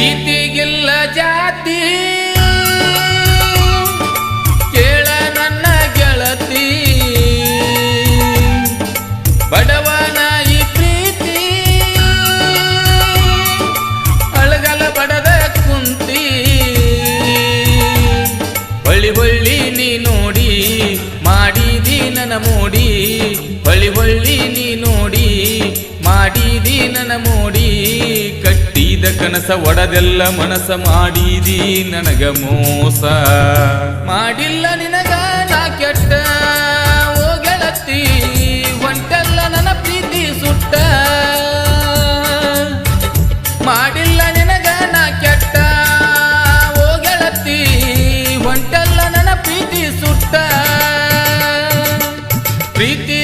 ಪ್ರೀತಿಗಿಲ್ಲ ಜಾತಿ. ಕೇಳ ನನ್ನ ಗೆಳತಿ. ಬಡವನ ಈ ಪ್ರೀತಿ. ಅಳಗಲ ಬಡದ ಕುಂತಿ. ಬಳ್ಳಿ ಬಳ್ಳಿ ನೀ ನೋಡಿ ಮಾಡಿದಿ ನನ್ನ ಮೂಡಿ. ಬಳ್ಳಿ ಬಳ್ಳಿ ನೀ ನೋಡಿ ಮಾಡಿದಿ ನನ್ನ ಮೂಡಿ. ಕನಸ ಒಡದೆಲ್ಲ ಮನಸ ಮಾಡಿದಿ ನನಗ ಮೋಸ. ಮಾಡಿಲ್ಲ ನಿನಗ ನಾ ಕೆಟ್ಟ ಓ ಗೆಳತಿ ಒಂಟೆಲ್ಲ ನನ್ನ ಪ್ರೀತಿ ಸುಟ್ಟ. ಮಾಡಿಲ್ಲ ನಿನಗ ನಾ ಕೆಟ್ಟ ಓ ಗೆಳತಿ ಹೊಂಟಲ್ಲ ನನ್ನ ಪ್ರೀತಿ ಸುಟ್ಟ. ಪ್ರೀತಿ